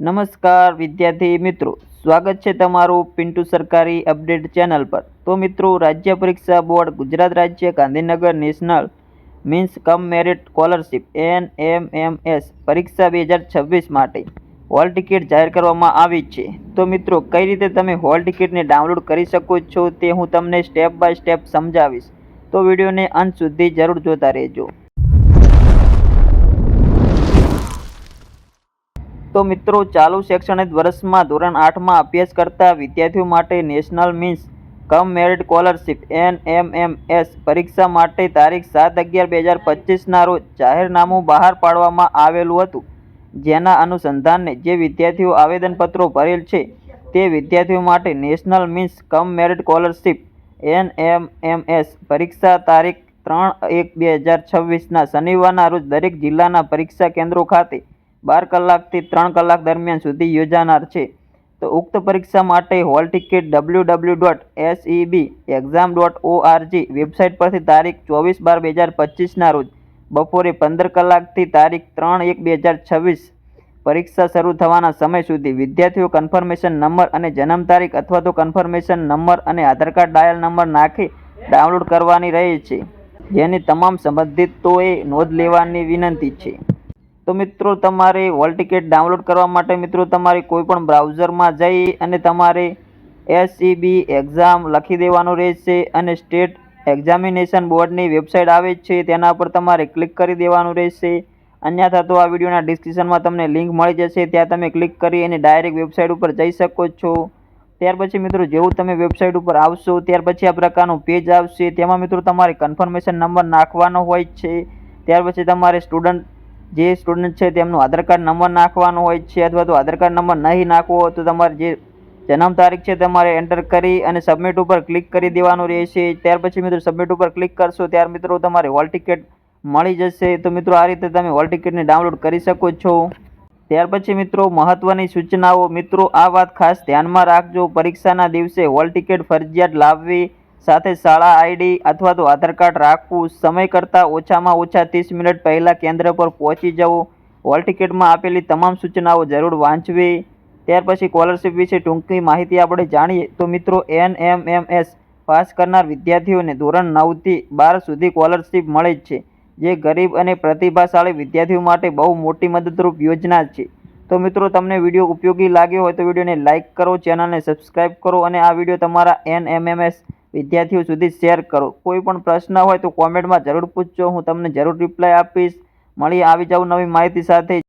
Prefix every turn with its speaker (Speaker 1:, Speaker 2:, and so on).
Speaker 1: નમસ્કાર વિદ્યાર્થી મિત્રો. સ્વાગત છે તમારું પિન્ટુ સરકારી અપડેટ ચેનલ પર. તો મિત્રો, રાજ્ય પરીક્ષા બોર્ડ ગુજરાત રાજ્ય Gandhinagar national means cum merit scholarship N M M S પરીક્ષા બે હજાર છવ્વીસ માટે હોલ ટિકિટ જાહેર કરવામાં આવી છે. તો મિત્રો, કઈ રીતે તમે હોલ ટિકિટને ડાઉનલોડ કરી શકો છો તે હું તમને સ્ટેપ બાય સ્ટેપ સમજાવીશ. તો વિડીયોને અંત સુધી જરૂર જોતા રહેજો. તો મિત્રો, ચાલુ શૈક્ષણિક વર્ષમાં ધોરણ આઠમાં અભ્યાસ કરતા વિદ્યાર્થીઓ માટે national means cum merit scholarship N M M S પરીક્ષા માટે તારીખ સાત અગિયાર બે હજાર પચીસના રોજ જાહેરનામું બહાર પાડવામાં આવેલું હતું. જેના અનુસંધાને જે વિદ્યાર્થીઓ આવેદનપત્રો ભરેલ છે, તે વિદ્યાર્થીઓ માટે national means cum merit scholarship N M M S પરીક્ષા તારીખ ત્રણ એક બે હજાર છવ્વીસના શનિવારના રોજ દરેક જિલ્લાના પરીક્ષા કેન્દ્રો ખાતે બાર કલાકથી ત્રણ કલાક દરમિયાન સુધી યોજાનાર છે. તો ઉક્ત પરીક્ષા માટે hall ticket W W dot SEB exam dot ORG website પરથી તારીખ ચોવીસ બાર બે હજાર પચીસના રોજ બપોરે પંદર કલાકથી તારીખ ત્રણ એક બે હજાર છવ્વીસ પરીક્ષા શરૂ થવાના સમય સુધી વિદ્યાર્થીઓ કન્ફર્મેશન નંબર અને જન્મ તારીખ અથવા તો કન્ફર્મેશન નંબર અને આધાર કાર્ડ ડાયલ નંબર નાખી ડાઉનલોડ કરવાની રહે છે. જેની તમામ સંબંધિતોએ નોંધ લેવાની વિનંતી છે. તો મિત્રો તમારે હોલ ટિકિટ ડાઉનલોડ કરવા માટે મિત્રો તમારે કોઈપણ બ્રાઉઝરમાં જઈ અને તમારે એસઈબી એક્ઝામ લખી દેવાનું રહેશે અને સ્ટેટ એક્ઝામિનેશન બોર્ડની વેબસાઇટ આવે છે, તેના પર તમારે ક્લિક કરી દેવાનું રહેશે. અન્યથા તો આ વિડીયોના ડિસ્ક્રિપ્શનમાં તમને લિંક મળી જશે, ત્યાં તમે ક્લિક કરી અને ડાયરેક્ટ વેબસાઇટ ઉપર જઈ શકો છો. ત્યાર પછી મિત્રો જેવું તમે વેબસાઇટ ઉપર આવશો, ત્યાર પછી આ પ્રકારનું પેજ આવશે, તેમાં મિત્રો તમારે કન્ફર્મેશન નંબર નાખવાનો હોય છે. ત્યાર પછી તમારે સ્ટુડન્ટ જે સ્ટુડન્ટ છે તેમનો આધાર કાર્ડ નંબર નાખવાનો હોય છે અથવા તો આધાર કાર્ડ નંબર નહીં નાખવો હોય તો તમારે જે જન્મ તારીખ છે તમારે એન્ટર કરી અને સબમિટ ઉપર ક્લિક કરી દેવાનું રહેશે. ત્યાર પછી મિત્રો સબમિટ ઉપર ક્લિક કરશો ત્યાર મિત્રો તમારે હોલ ટિકિટ મળી જશે. તો મિત્રો આ રીતે તમે હોલ ટિકિટને ડાઉનલોડ કરી શકો છો. ત્યાર પછી મિત્રો મહત્વની સૂચનાઓ મિત્રો આ વાત ખાસ ધ્યાનમાં રાખજો. પરીક્ષાના દિવસે હોલ ટિકિટ ફરજિયાત લાવવી સાથે શાળા આઈડી અથવા તો આધાર કાર્ડ રાખવું સમય કરતાં ઓછામાં ઓછા ત્રીસ મિનિટ પહેલાં કેન્દ્ર પર પહોંચી જવું, હોલ ટિકિટમાં આપેલી તમામ સૂચનાઓ જરૂર વાંચવી. ત્યાર પછી સ્કોલરશિપ વિશે ટૂંકી માહિતી આપણે જાણીએ. તો મિત્રો N M M S pass કરનાર વિદ્યાર્થીઓને ધોરણ નવથી બાર સુધી સ્કોલરશિપ મળે જ છે. જે ગરીબ અને પ્રતિભાશાળી વિદ્યાર્થીઓ માટે બહુ મોટી મદદરૂપ યોજના છે. તો મિત્રો, તમને વીડિયો ઉપયોગી લાગ્યો હોય તો વિડીયોને લાઇક કરો, ચેનલને સબસ્ક્રાઈબ કરો અને આ વીડિયો તમારા એન એમ એમ એસ વિદ્યાર્થીઓ સુધી શેર કરો. કોઈ પણ પ્રશ્ન હોય તો કોમેન્ટમાં જરૂર પૂછજો. હું તમને જરૂર રિપ્લાય આપીશ. મળી આવી જાઉં નવી માહિતી સાથે.